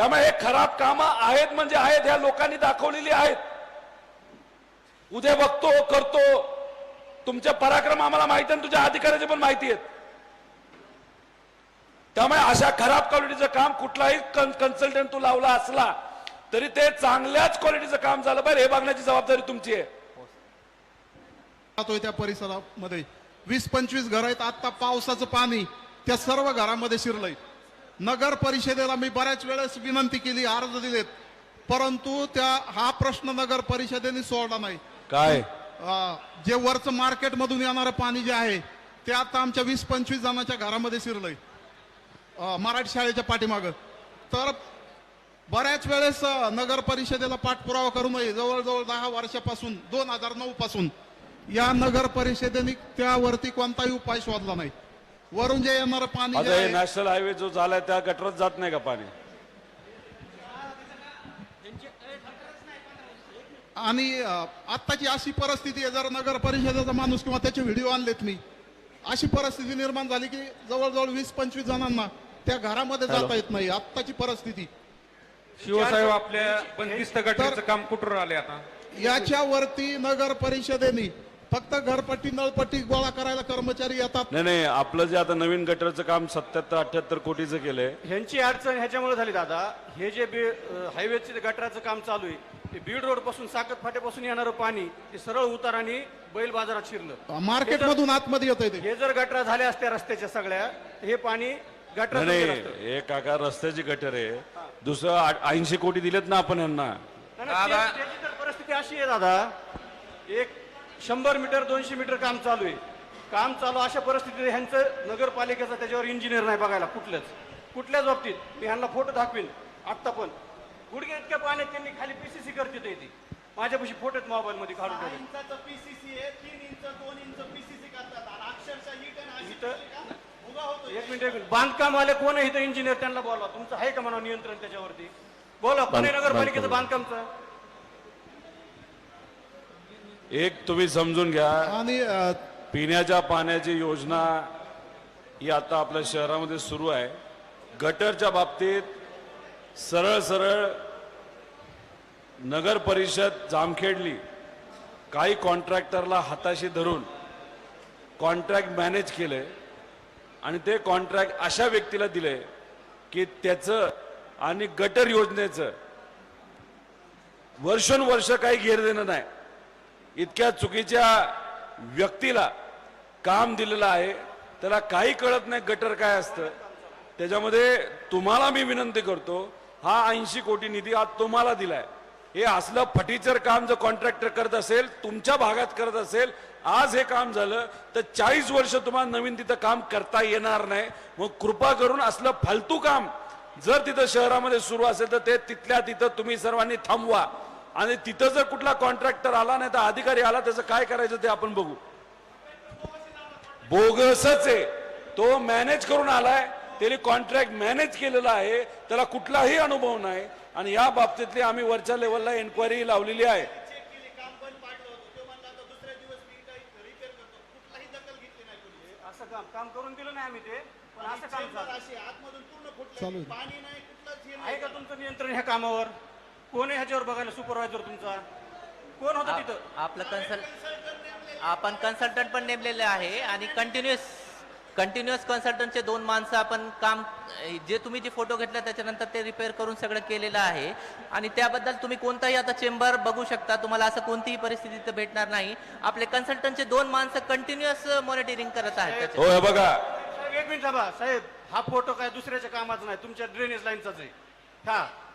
त्यामुळे हे खराब कामं आहेत म्हणजे आहेत ह्या लोकांनी दाखवलेली आहेत. उद्या बघतो करतो. तुमचे पराक्रम आम्हाला माहिती आहे आणि तुझ्या अधिकाऱ्याचे पण माहिती आहेत. त्यामुळे अशा खराब क्वालिटीचं काम कुठलाही कन्सल्टंट तू लावला असला तरी ते चांगल्याच क्वालिटीचं काम झालं पाहिजे. हे बघण्याची जबाबदारी तुमची आहे. त्या परिसरामध्ये. वीस पंचवीस घर आहेत. आता पावसाचं पाणी त्या सर्व घरामध्ये शिरलंय. नगर परिषदेला मी बऱ्याच वेळेस विनंती केली अर्ज दिलेत. परंतु त्या हा प्रश्न नगर परिषदेने सोडला नाही. काय? अं, जे वरचं मार्केट मधून येणारं पाणी जे आहे ते आता आमच्या वीस पंचवीस जणांच्या घरामध्ये शिरलंय. अं, मराठी शाळेच्या पाठीमागं. तर बऱ्याच वेळेस अं, नगर परिषदेला पाठपुरावा करू नये. जवळजवळ दहा वर्षापासून दोन हजार नऊ पासून या नगर परिषदेने त्यावरती कोणताही उपाय शोधला नाही. वरून जे येणारं पाणी आता हे नॅशनल हायवे जो झालाय त्या गटरात जात नाही का पाणी? आणि आत्ताची अशी परिस्थिती आहे जर नगर परिषदेचा माणूस किंवा त्याचे व्हिडिओ आणलेत मी अशी परिस्थिती निर्माण झाली की जवळजवळ वीस पंचवीस जणांना त्या घरामध्ये जाता येत नाही. आत्ताची परिस्थिती. शिवसाहेब आपल्या बंदिस्त गटाचं काम कुठून आले आता? याच्यावरती नगर परिषदेने फक्त घरपट्टी नळपट्टी गोळा करायला कर्मचारी येतात. नाही नाही आपलं जे आता नवीन गटरचं काम सत्याहत्तर अठ्याहत्तर कोटीचं केलंय. ह्यांची अडचण ह्याच्यामुळे झाली दादा. हे जे बी हायवेचे गटराचं काम चालू आहे ते बीड रोडपासून साकत फाट्यापासून येणारं पाणी ते सरळ उतार आणि बैल बाजारात शिरलं. मार्केट मधून आतमध्ये येत ते. हे जर गटरा झाल्या असत्या रस्त्याच्या सगळ्या हे पाणी गटरात नाही. हे काका रस्त्याची गटर आहे. दुसरं ऐंशी कोटी दिलेत ना आपण यांना परिस्थिती अशी आहे दादा. एक शंभर मीटर दोनशे मीटर काम चालू आहे. काम चालू अशा परिस्थितीत ह्यांचं नगरपालिकेचा त्याच्यावर इंजिनियर नाही बघायला कुठलंच. कुठल्याच बाबतीत. मी ह्यांना फोटो दाखवीन आत्ता पण. गुडघे इतक्या पाण्यात त्यांनी खाली पीसीसी करते ते माझ्यापाशी फोटो आहेत मोबाईल मध्ये काढून ठेवले. पीसीसी आहे तीन इंच दोन इंच पीसीसी करतात. अक्षरशः ही इथं- एक मिनिट एक मिनिट. बांधकाम वाले कोण आहे इथं इंजिनियर त्यांना बोला तुमचं आहे का म्हणा नियंत्रण त्याच्यावरती? बोला बांध- नगरपालिकेचं बांधकाम. बांधकामचं. एक तुम्ही समजून घ्या. आणि पिण्याच्या पाण्याची योजना ही आता आपल्या शहरामध्ये सुरू आहे. गटरच्या बाबतीत सरळ सरळ नगर परिषद जामखेडली. काही कॉन्ट्रॅक्टरला हाताशी धरून कॉन्ट्रॅक्ट मॅनेज केलंय आणि ते कॉन्ट्रॅक्ट अशा व्यक्तीला दिले की त्याचं आणि गटर योजनेचं वर्षोनवर्ष काही घेर देणं नाही. इतक्या चुकीच्या व्यक्तीला काम दिलेलं आहे त्याला काही कळत नाही गटर काय असतं. त्याच्यामध्ये तुम्हाला मी विनंती करतो हा ऐंशी कोटी निधी आज तुम्हाला दिलाय. हे असलं फटीचर काम जर कॉन्ट्रॅक्टर करत असेल तुमच्या भागात करत असेल आज हे काम झालं तर चाळीस वर्ष तुम्हाला नवीन तिथं काम करता येणार नाही. मग कृपा करून असलं फालतू काम जर तिथं शहरामध्ये सुरू असेल तर ते तिथल्या तिथं तुम्ही सर्वांनी थांबवा. आणि तिथं जर कुठला कॉन्ट्रॅक्टर आला नाही तर अधिकारी आला त्याचं काय करायचं ते आपण बघू. बोगसच आहे. तो मॅनेज करून आलाय त्याने कॉन्ट्रॅक्ट मॅनेज केलेला आहे त्याला कुठलाही अनुभव नाही. आणि या बाबतीतली आम्ही वरच्या लेवलला एन्क्वायरी लावलेली आहे. चेक केली काम पण पाडलं होतं तो म्हणला आता दुसऱ्या दिवस मी काही रिपेअर करतो कुठलाही दखल घेतली नाही कोणी असं काम काम करून दिलं नाही. आम्ही ते पण असं काम हे आहे का तुमचं नियंत्रण ह्या कामावर? कोण आहे ह्याच्यावर बघायला सुपरवायझर तुमचा? कोण होता तिथं? आप- आपलं कन्सल्ट आपण कन्सल्टंट पण नेमलेले आहे आणि कंटिन्युअस कंटिन्युअस कन्सल्टंटचे दोन माणसं आपण काम जे तुम्ही जे फोटो घेतला त्याच्यानंतर ते रिपेअर करून सगळं केलेलं आहे. आणि त्याबद्दल तुम्ही कोणताही आता चेंबर बघू शकता. तुम्हाला असं कोणतीही परिस्थिती इथं भेटणार नाही. आपले कन्सल्टंटचे दोन माणसं कंटिन्युअस मॉनिटरिंग करत आहेत त्याच्यात. हो हे बघा. साहेब, एक मिनिट थांबा. साहेब हा फोटो काय दुसऱ्याच्या कामाचा नाही. तुमच्या ड्रेनेज लाईनचाच आहे. हा.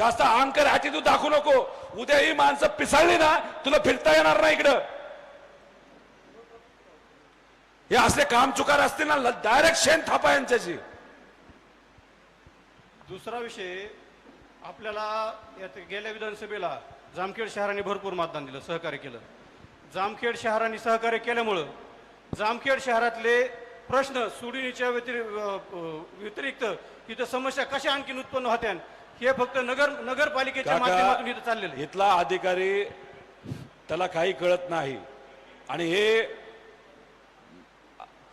जास्त अहंकार तू दाखवू नको. उद्या ही माणसं पिसाळली ना तुला फिरता येणार नाही इकडं. हे असले काम चुकार असतील ना डायरेक्ट शेण थापा यांच्याशी. दुसरा विषय आपल्याला यात गेल्या विधानसभेला जामखेड शहराने भरपूर मतदान दिलं सहकार्य केलं. जामखेड शहराने सहकार्य केल्यामुळं जामखेड शहरातले प्रश्न सुडीनीच्या व्यतिरिक्त व्यतिरिक्त इथं समस्या कशा आणखीन उत्पन्न होत्या हे फक्त नगर नगरपालिकेच्या माध्यमातून इथं चाललेलं आहे. इथला अधिकारी त्याला काही कळत नाही. आणि हे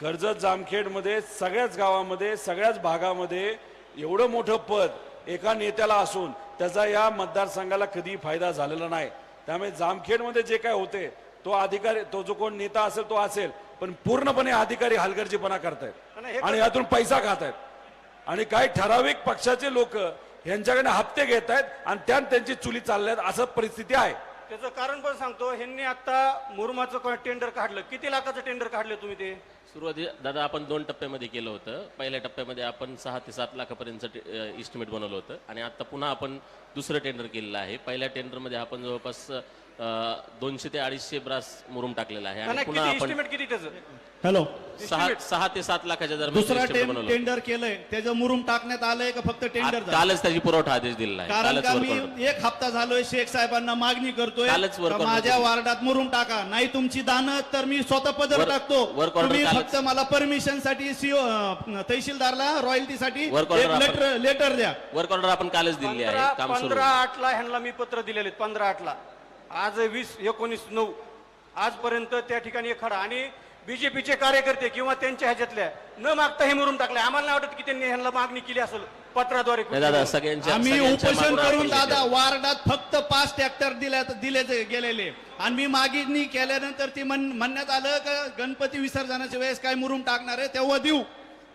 कर्जत जामखेडमध्ये सगळ्याच गावामध्ये सगळ्याच भागामध्ये एवढं मोठं पद एका नेत्याला असून त्याचा या मतदारसंघाला कधी फायदा झालेला नाही. त्यामुळे जामखेडमध्ये जे काय होते तो अधिकारी तो जो कोण नेता असेल तो असेल पण पूर्णपणे अधिकारी हलगर्जीपणा करतायत. आणि यातून पैसा खात आहेत आणि काही ठराविक पक्षाचे लोक यांच्याकडे हप्ते घेत आहेत आणि त्यात त्यांची चुली चालल्यात असं परिस्थिती आहे. त्याचं कारण पण सांगतो. ह्यांनी आता मुरुमाचं टेंडर काढलं. किती लाखाचं टेंडर काढलं तुम्ही ते? सुरुवाती दादा आपण दोन टप्प्यामध्ये केलं होतं. पहिल्या टप्प्यामध्ये आपण सहा ते सात लाखापर्यंतचं इस्टिमेट बनवलं होतं. आणि आता पुन्हा आपण दुसरं टेंडर केलेलं आहे. पहिल्या टेंडरमध्ये आपण जवळपास दोनशे ते अडीचशे ब्रास मुरुम टाकलेला आहे. आणि नाही, पुन्हा किती आपण इस्टिमेट किती त्याचं? हॅलो सहा सहा ते सात लाखाच्या दरम्यान दुसरा टें- होतं. टेंडर केलंय. त्याचं मुरुम टाकण्यात आलंय का फक्त टेंडर झालं? कालच त्याची पुरवठा आदेश दिलेला आहे. कारण कालच का work order. मी एक हप्ता झालोय शेख साहेबांना मागणी करतोय कालच work का order माझ्या दिली. वार्डात मुरुम टाका? नाही तुमची दानं तर मी स्वतः पदर Work- टाकतो. work order तुम्ही कालच- फक्त मला परमिशनसाठी सीओ तहसीलदारला रॉयल्टीसाठी Work order एक आपण- लेटर लेटर द्या. वर्क ऑर्डर आपण कालच दिलेली पंधरा आहे काम सुरू. पंधरा आठला ह्यांना मी पत्र दिलेले पंधरा आठला. आज वीस एकोणीस नऊ. आजपर्यंत त्या ठिकाणी एक खडा आणि बीजेपीचे कार्यकर्ते किंवा त्यांच्या ह्याच्यातल्या न मागता हे मुरुम टाकले. आम्हाला नाही वाटत की त्यांनी ह्यांना मागणी केली असेल पत्राद्वारे. नाही दादा सगळ्यांच्या आम्ही उपोषण करून दादा. वार्डात फक्त पाच ट्रॅक्टर दिल्या दिले गेलेले. आणि मी मागणी केल्यानंतर ती म्हण- म्हणण्यात आलं का गणपती विसर्जनाच्या वेळेस काय मुरुम टाकणार आहे तेव्हा देऊ.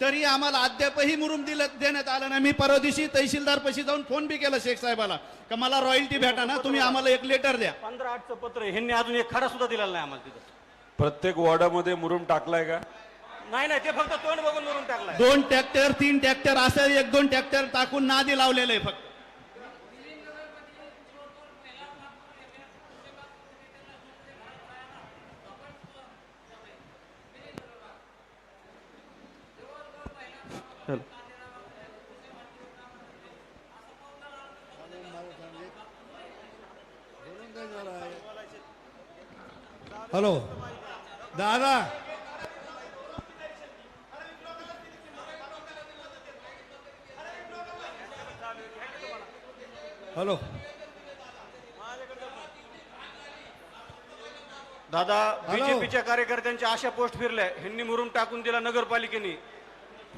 तरी आम्हाला अद्यापही मुरुम दिलं देण्यात आलं नाही. मी परवा दिवशी तहसीलदार पशी जाऊन फोन बी केला शेख साहेबाला. का मला रॉयल्टी भेटा ना तुम्ही आम्हाला एक लेटर द्या. पंधरा आठचं पत्र आहे. ह्यांनी अजून एक खडा सुद्धा दिलेला नाही आम्हाला तिथं. प्रत्येक वॉर्डामध्ये मुरुम टाकलाय का? नाही नाही ते फक्त तोंड बघून मुरुम टाकलाय. दोन ट्रॅक्टर तीन ट्रॅक्टर असं एक दोन ट्रॅक्टर टाकून नादी लावलेलं आहे फक्त. हॅलो. दादा. हॅलो. दादा. बीजेपीच्या कार्यकर्त्यांच्या अशा पोस्ट फिरल्या. ह्यांनी मुरुम टाकून दिला नगरपालिकेने.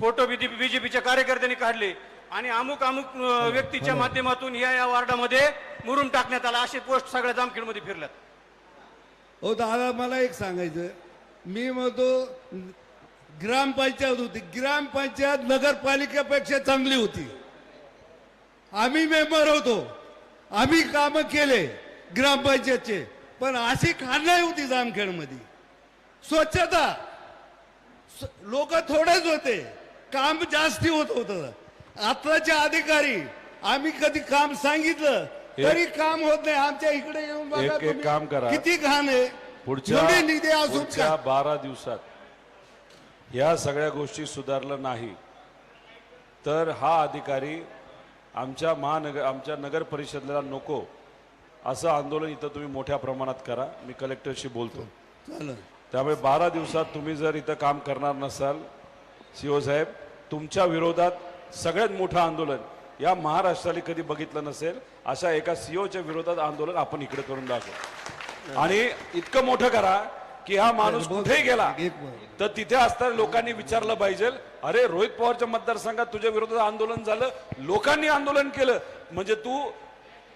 फोटो बीजेपीच्या कार्यकर्त्यांनी काढले आणि अमुक अमुक व्यक्तीच्या माध्यमातून या या वार्डामध्ये मुरुम टाकण्यात आला. असे पोस्ट सगळ्या जामखेडमध्ये फिरल्यात. हो दादा मला एक सांगायचं मी म्हणतो ग्रामपंचायत होती. ग्रामपंचायत नगरपालिकेपेक्षा चांगली होती. आम्ही मेंबर होतो. आम्ही कामं केले ग्रामपंचायतचे. पण अशी खाणलाई होती जामखेडमध्ये. स्वच्छता. लोक थोडेच होते. काम जास्ती होत होतं. आताचे अधिकारी आम्ही कधी काम सांगितलं तरी काम होत नाही. आमच्या इकडे येऊन बघा एक- एक तुम्ही. काम करा. किती घाण आहे. पुढच्या एवढे निधी असून पुढच्या का? बारा दिवसात या सगळ्या गोष्टी सुधारलं नाही. तर हा अधिकारी आमच्या महानगर आमच्या नगर परिषदेला नको. असं आंदोलन इथं तुम्ही मोठ्या प्रमाणात करा. मी कलेक्टरशी बोलतो. चालेल. त्यामुळे बारा दिवसात तुम्ही जर इथं काम करणार नसाल सीओ साहेब तुमच्या विरोधात सगळ्यात मोठं आंदोलन या महाराष्ट्राला कधी बघितलं नसेल अशा एका सीओच्या विरोधात आंदोलन आपण इकडे करून दाखवू. आणि इतकं मोठं करा की हा माणूस कुठेही गेला तर तिथे असताना लोकांनी विचारलं पाहिजे अरे रोहित पवारच्या मतदारसंघात तुझ्या विरोधात आंदोलन झालं? लोकांनी आंदोलन केलं. म्हणजे तू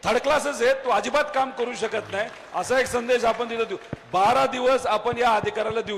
थर्ड क्लासच आहे तू अजिबात काम करू शकत नाही. असा एक संदेश आपण तिथं देऊ. बारा दिवस आपण या अधिकाऱ्याला देऊ.